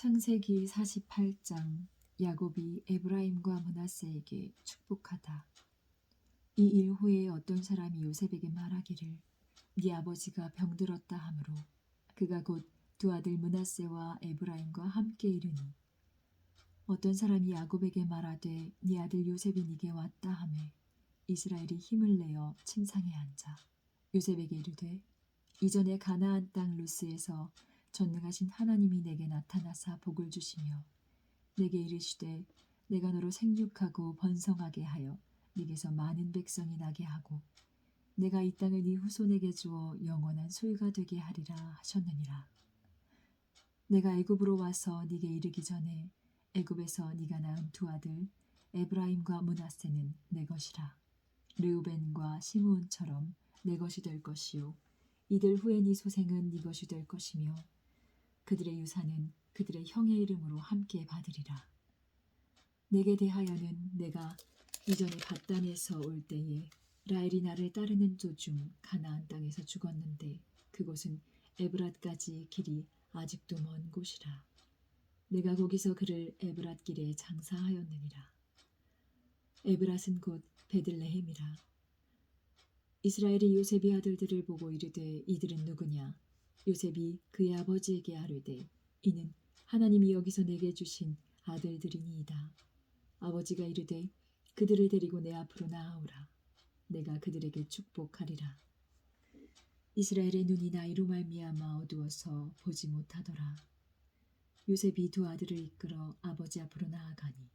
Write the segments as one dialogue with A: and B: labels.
A: 창세기 48장 야곱이 에브라임과 문하세에게 축복하다. 이 일 후에 어떤 사람이 요셉에게 말하기를 네 아버지가 병들었다 하므로 그가 곧 두 아들 문하세와 에브라임과 함께 이르니 어떤 사람이 야곱에게 말하되 네 아들 요셉이 네게 왔다 하매 이스라엘이 힘을 내어 침상에 앉아 요셉에게 이르되 이전에 가나안 땅 루스에서 전능하신 하나님이 내게 나타나사 복을 주시며 내게 이르시되 내가 너로 생육하고 번성하게 하여 네게서 많은 백성이 나게 하고 내가 이 땅을 네 후손에게 주어 영원한 소유가 되게 하리라 하셨느니라. 내가 애굽으로 와서 네게 이르기 전에 애굽에서 네가 낳은 두 아들 에브라임과 문하세는 내 것이라. 르우벤과 시므온처럼 내 것이 될 것이요 이들 후에 네 소생은 네 것이 될 것이며 그들의 유산은 그들의 형의 이름으로 함께 받으리라. 내게 대하여는 내가 이전에 바단에서 올 때에 라헬이 나를 따르는 도중 가나안 땅에서 죽었는데 그곳은 에브랏까지 길이 아직도 먼 곳이라. 내가 거기서 그를 에브랏 길에 장사하였느니라. 에브랏은 곧 베들레헴이라. 이스라엘이 요셉의 아들들을 보고 이르되 이들은 누구냐? 요셉이 그의 아버지에게 아뢰되 이는 하나님이 여기서 내게 주신 아들들이니이다. 아버지가 이르되 그들을 데리고 내 앞으로 나아오라. 내가 그들에게 축복하리라. 이스라엘의 눈이 나이로 말미암아 어두워서 보지 못하더라. 요셉이 두 아들을 이끌어 아버지 앞으로 나아가니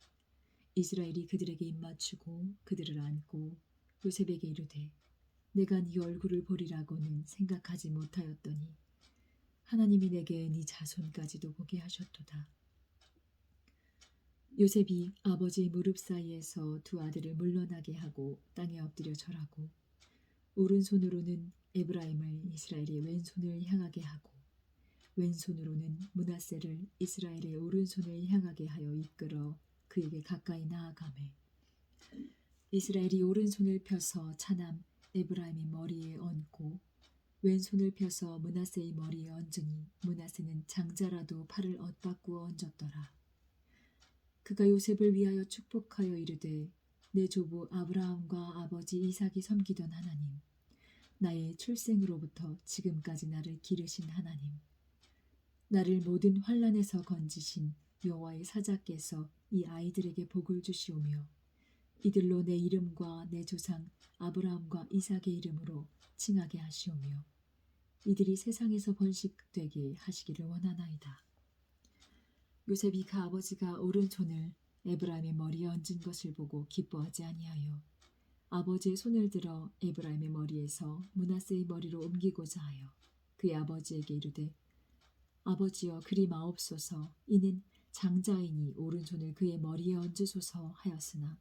A: 이스라엘이 그들에게 입맞추고 그들을 안고 요셉에게 이르되 내가 네 얼굴을 보리라고는 생각하지 못하였더니 하나님이 내게 네 자손까지도 보게 하셨도다. 요셉이 아버지 무릎 사이에서 두 아들을 물러나게 하고 땅에 엎드려 절하고 오른손으로는 에브라임을 이스라엘의 왼손을 향하게 하고 왼손으로는 문하세를 이스라엘의 오른손을 향하게 하여 이끌어 그에게 가까이 나아가매 이스라엘이 오른손을 펴서 차남 에브라임이 머리에 얹고 왼손을 펴서 문하세의 머리에 얹으니 문하세는 장자라도 팔을 엇바꾸어 얹었더라. 그가 요셉을 위하여 축복하여 이르되 내 조부 아브라함과 아버지 이삭이 섬기던 하나님 나의 출생으로부터 지금까지 나를 기르신 하나님 나를 모든 환란에서 건지신 여호와의 사자께서 이 아이들에게 복을 주시오며 이들로 내 이름과 내 조상 아브라함과 이삭의 이름으로 칭하게 하시오며 이들이 세상에서 번식되게 하시기를 원하나이다. 요셉이 그 아버지가 오른손을 에브라임의 머리에 얹은 것을 보고 기뻐하지 아니하여 아버지의 손을 들어 에브라임의 머리에서 문하세의 머리로 옮기고자 하여 그의 아버지에게 이르되 아버지여 그리 마옵소서. 이는 장자이니 오른손을 그의 머리에 얹으소서 하였으나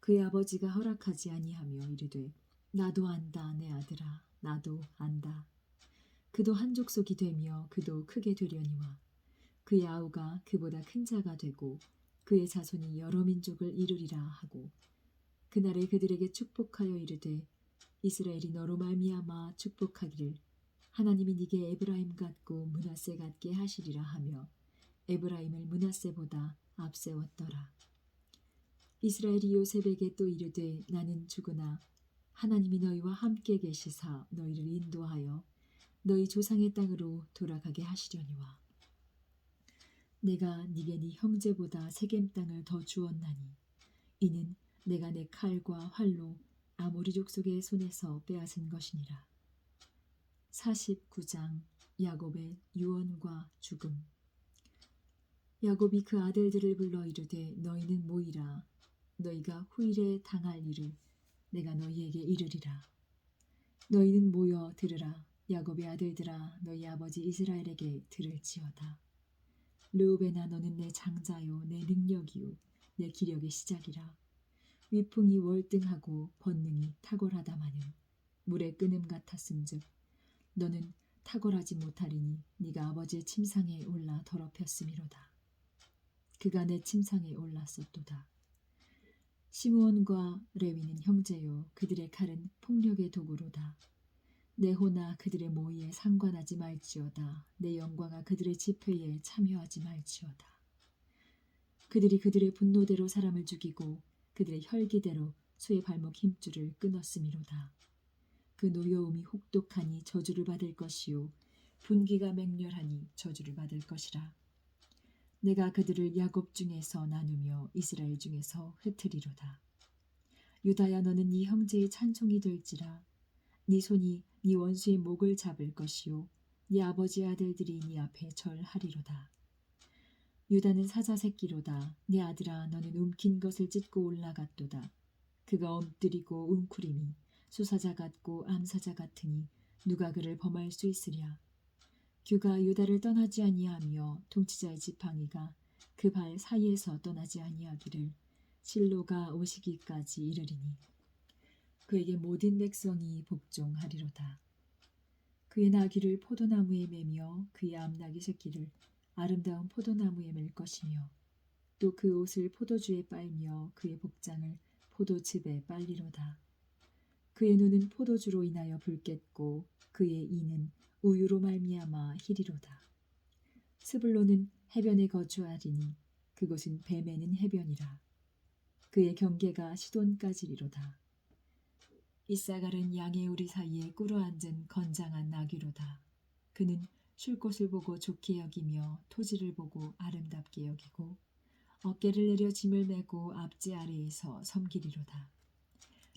A: 그의 아버지가 허락하지 아니하며 이르되 나도 안다 내 아들아. 나도 안다 그도 한 족속이 되며 그도 크게 되려니와 그의 아우가 그보다 큰 자가 되고 그의 자손이 여러 민족을 이루리라 하고 그날에 그들에게 축복하여 이르되 이스라엘이 너로 말미암아 축복하기를 하나님이 네게 에브라임 같고 문하세 같게 하시리라 하며 에브라임을 문하세보다 앞세웠더라. 이스라엘이 요셉에게 또 이르되 나는 죽으나 하나님이 너희와 함께 계시사 너희를 인도하여 너희 조상의 땅으로 돌아가게 하시려니와 내가 네게 네 형제보다 세겜 땅을 더 주었나니 이는 내가 내 칼과 활로 아모리 족속의 손에서 빼앗은 것이니라. 49장 야곱의 유언과 죽음. 야곱이 그 아들들을 불러 이르되 너희는 모이라. 너희가 후일에 당할 일을 내가 너희에게 이르리라. 너희는 모여 들으라 야곱의 아들들아 너희 아버지 이스라엘에게 들을지어다. 르우베나 너는 내 장자요 내 능력이요 내 기력의 시작이라. 위풍이 월등하고 번능이 탁월하다마는 물의 끄름 같았은즉 너는 탁월하지 못하리니 네가 아버지의 침상에 올라 더럽혔음이로다. 그가 내 침상에 올랐었도다. 시므온과 레위는 형제요 그들의 칼은 폭력의 도구로다 내 호나 그들의 모의에 상관하지 말지어다. 내 영광아 그들의 집회에 참여하지 말지어다. 그들이 그들의 분노대로 사람을 죽이고 그들의 혈기대로 수의 발목 힘줄을 끊었음이로다. 그 노여움이 혹독하니 저주를 받을 것이요 분기가 맹렬하니 저주를 받을 것이라. 내가 그들을 야곱 중에서 나누며 이스라엘 중에서 흩으리로다. 유다야 너는 네 형제의 찬송이 될지라. 네 손이 네 원수의 목을 잡을 것이요 네 아버지 아들들이 네 앞에 절하리로다. 유다는 사자 새끼로다. 네 아들아 너는 움킨 것을 찢고 올라갔도다. 그가 엎드리고 웅크림이 수사자 같고 암사자 같으니 누가 그를 범할 수 있으랴. 규가 유다를 떠나지 아니하며 통치자의 지팡이가 그 발 사이에서 떠나지 아니하기를 실로가 오시기까지 이르리니 그에게 모든 백성이 복종하리로다. 그의 나귀를 포도나무에 매며 그의 암나귀 새끼를 아름다운 포도나무에 맬 것이며 또 그 옷을 포도주에 빨며 그의 복장을 포도즙에 빨리로다. 그의 눈은 포도주로 인하여 붉겠고 그의 이는 우유로 말미암아 희리로다. 스불로는 해변에 거주하리니 그곳은 배 매는 해변이라. 그의 경계가 시돈까지리로다. 이사갈은 양의 우리 사이에 꿇어앉은 건장한 나귀로다. 그는 쉴 곳을 보고 좋게 여기며 토지를 보고 아름답게 여기고 어깨를 내려 짐을 메고 앞지 아래에서 섬기리로다.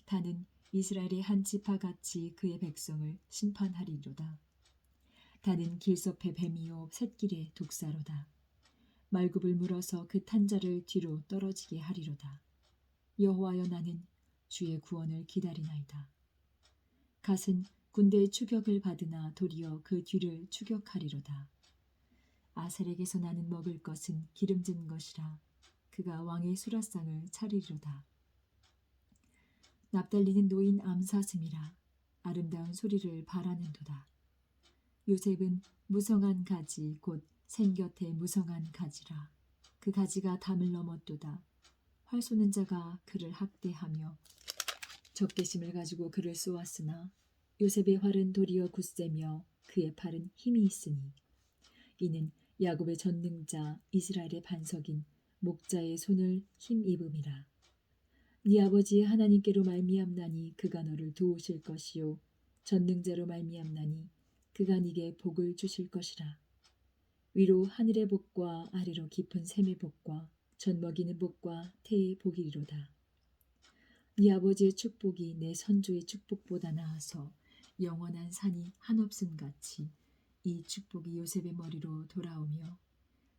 A: 다는 이스라엘의 한 지파 같이 그의 백성을 심판하리로다. 다는 길섭의 뱀이요 샛길의 독사로다. 말굽을 물어서 그 탄자를 뒤로 떨어지게 하리로다. 여호와여 나는 주의 구원을 기다리나이다. 갓은 군대의 추격을 받으나 도리어 그 뒤를 추격하리로다. 아셀에게서 나는 먹을 것은 기름진 것이라 그가 왕의 수라상을 차리리로다. 납달리는 노인 암사슴이라 아름다운 소리를 바라는도다. 요셉은 무성한 가지 곧 생곁에 무성한 가지라 그 가지가 담을 넘었도다. 활 쏘는 자가 그를 학대하며 적개심을 가지고 그를 쏘았으나 요셉의 활은 도리어 굳세며 그의 팔은 힘이 있으니. 이는 야곱의 전능자 이스라엘의 반석인 목자의 손을 힘입음이라. 네 아버지의 하나님께로 말미암나니 그가 너를 도우실 것이요 전능자로 말미암나니 그가 네게 복을 주실 것이라. 위로 하늘의 복과 아래로 깊은 샘의 복과 전 먹이는 복과 태의 복이리로다 네 아버지의 축복이 내 선조의 축복보다 나아서 영원한 산이 한없음 같이 이 축복이 요셉의 머리로 돌아오며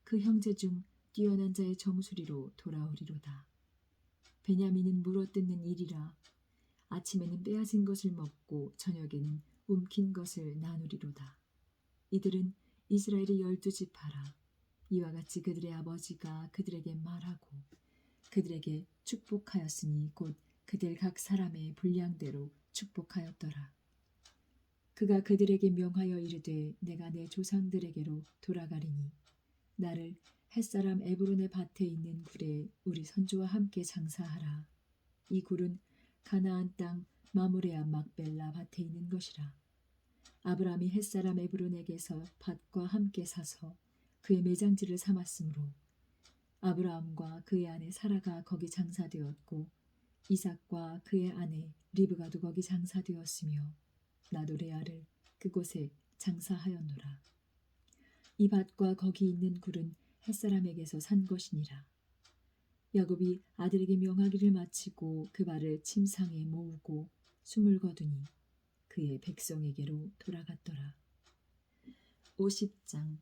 A: 그 형제 중 뛰어난 자의 정수리로 돌아오리로다. 베냐민은 물어뜯는 일이라 아침에는 빼앗은 것을 먹고 저녁에는 움킨 것을 나누리로다. 이들은 이스라엘의 열두 지파라. 이와 같이 그들의 아버지가 그들에게 말하고 그들에게 축복하였으니 곧 그들 각 사람의 분량대로 축복하였더라. 그가 그들에게 명하여 이르되 내가 내 조상들에게로 돌아가리니 나를 햇사람 에브론의 밭에 있는 굴에 우리 선조와 함께 장사하라. 이 굴은 가나안 땅 마무레아 막벨라 밭에 있는 것이라. 아브라함이 햇사람 에브론에게서 밭과 함께 사서 그의 매장지를 삼았으므로 아브라함과 그의 아내 사라가 거기 장사되었고 이삭과 그의 아내 리브가도 거기 장사되었으며 나도 레아를 그곳에 장사하였노라. 이 밭과 거기 있는 굴은 햇사람에게서 산 것이니라. 야곱이 아들에게 명하기를 마치고 그 발을 침상에 모으고 숨을 거두니 그의 백성에게로 돌아갔더라. 50장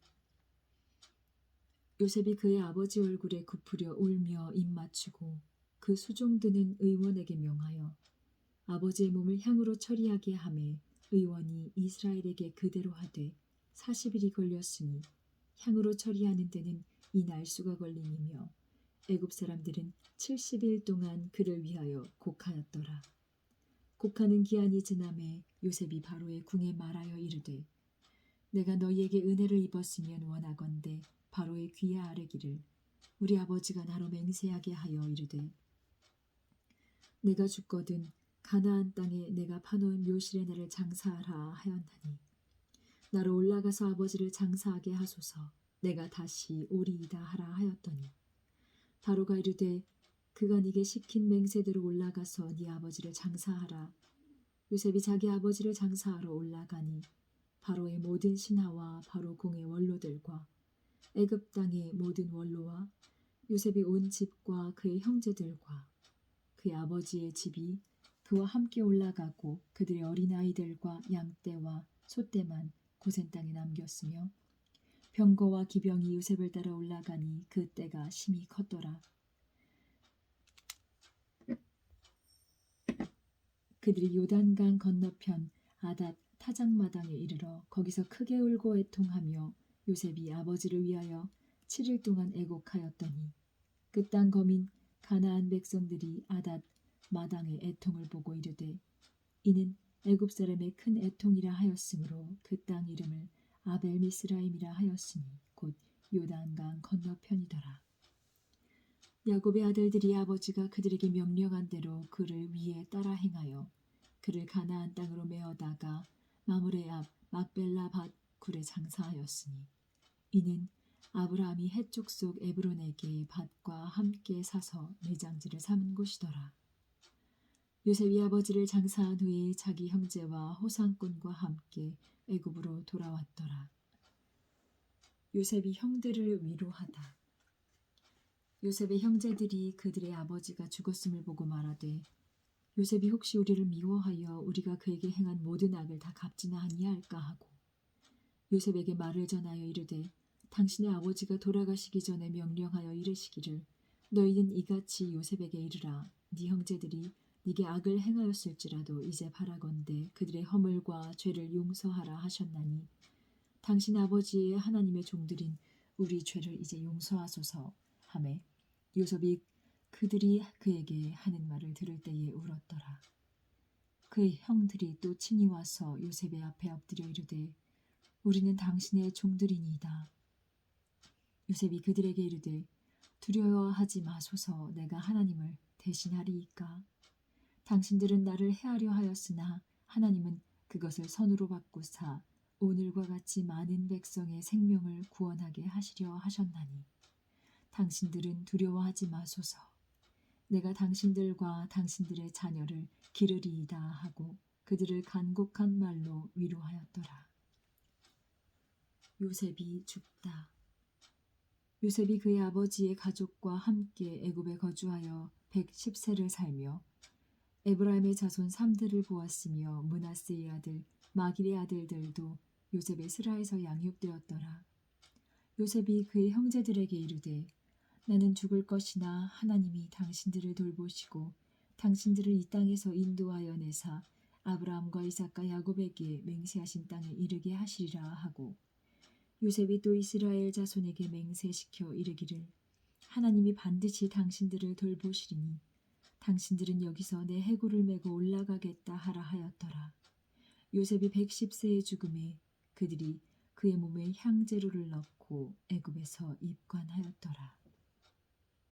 A: 요셉이 그의 아버지 얼굴에 굽으려 울며 입 맞추고 그 수종드는 의원에게 명하여 아버지의 몸을 향으로 처리하게 하매 의원이 이스라엘에게 그대로 하되 40일이 걸렸으니 향으로 처리하는 데는 이 날수가 걸리니며 애굽 사람들은 70일 동안 그를 위하여 곡하였더라. 곡하는 기한이 지남에 요셉이 바로의 궁에 말하여 이르되 내가 너희에게 은혜를 입었으면 원하건대 바로의 귀에 아뢰기를 우리 아버지가 나로 맹세하게 하여 이르되 내가 죽거든 가나안 땅에 내가 파놓은 묘실에 나를 장사하라 하였나니. 나로 올라가서 아버지를 장사하게 하소서. 내가 다시 오리이다 하라 하였더니. 바로가 이르되 그가 네게 시킨 맹세대로 올라가서 네 아버지를 장사하라. 요셉이 자기 아버지를 장사하러 올라가니 바로의 모든 신하와 바로 공의 원로들과 애굽 땅의 모든 원로와 요셉이 온 집과 그의 형제들과 그의 아버지의 집이 그와 함께 올라가고 그들의 어린아이들과 양떼와 소떼만 고센 땅에 남겼으며 병거와 기병이 요셉을 따라 올라가니 그 때가 심히 컸더라. 그들이 요단강 건너편 아닷 타작마당에 이르러 거기서 크게 울고 애통하며 요셉이 아버지를 위하여 7일 동안 애곡하였더니 그 땅 거민 가나안 백성들이 아닷 마당의 애통을 보고 이르되 이는 애굽 사람의 큰 애통이라 하였으므로 그 땅 이름을 아벨 미스라임이라 하였으니 곧 요단강 건너편이더라. 야곱의 아들들이 아버지가 그들에게 명령한 대로 그를 위에 따라 행하여 그를 가나안 땅으로 메어다가 마므레 앞 막벨라 밭 굴에 장사하였으니 이는 아브라함이 해쪽 속 에브론에게 밭과 함께 사서 매장지를 삼은 곳이더라. 요셉이 아버지를 장사한 후에 자기 형제와 호상꾼과 함께 애굽으로 돌아왔더라. 요셉이 형들을 위로하다. 요셉의 형제들이 그들의 아버지가 죽었음을 보고 말하되 요셉이 혹시 우리를 미워하여 우리가 그에게 행한 모든 악을 다 갚지나 아니할까 하고 요셉에게 말을 전하여 이르되 당신의 아버지가 돌아가시기 전에 명령하여 이르시기를 너희는 이같이 요셉에게 이르라 네 형제들이 네게 악을 행하였을지라도 이제 바라건대 그들의 허물과 죄를 용서하라 하셨나니 당신 아버지의 하나님의 종들인 우리 죄를 이제 용서하소서 하매 요셉이 그들이 그에게 하는 말을 들을 때에 울었더라. 그의 형들이 또 친히 와서 요셉의 앞에 엎드려 이르되 우리는 당신의 종들이니이다. 요셉이 그들에게 이르되 두려워하지 마소서 내가 하나님을 대신하리이까. 당신들은 나를 해하려 하였으나 하나님은 그것을 선으로 바꾸사 오늘과 같이 많은 백성의 생명을 구원하게 하시려 하셨나니 당신들은 두려워하지 마소서. 내가 당신들과 당신들의 자녀를 기르리이다 하고 그들을 간곡한 말로 위로하였더라. 요셉이 죽다. 요셉이 그의 아버지의 가족과 함께 애굽에 거주하여 110세를 살며 에브라임의 자손 3들을 보았으며 문하스의 아들 마길의 아들들도 요셉의 스라에서 양육되었더라. 요셉이 그의 형제들에게 이르되 나는 죽을 것이나 하나님이 당신들을 돌보시고 당신들을 이 땅에서 인도하여 내사 아브라함과 이삭과 야곱에게 맹세하신 땅에 이르게 하시리라 하고 요셉이 또 이스라엘 자손에게 맹세시켜 이르기를 하나님이 반드시 당신들을 돌보시리니 당신들은 여기서 내 해골을 메고 올라가겠다 하라 하였더라. 요셉이 110세의 죽음에 그들이 그의 몸에 향재료를 넣고 애굽에서 입관하였더라.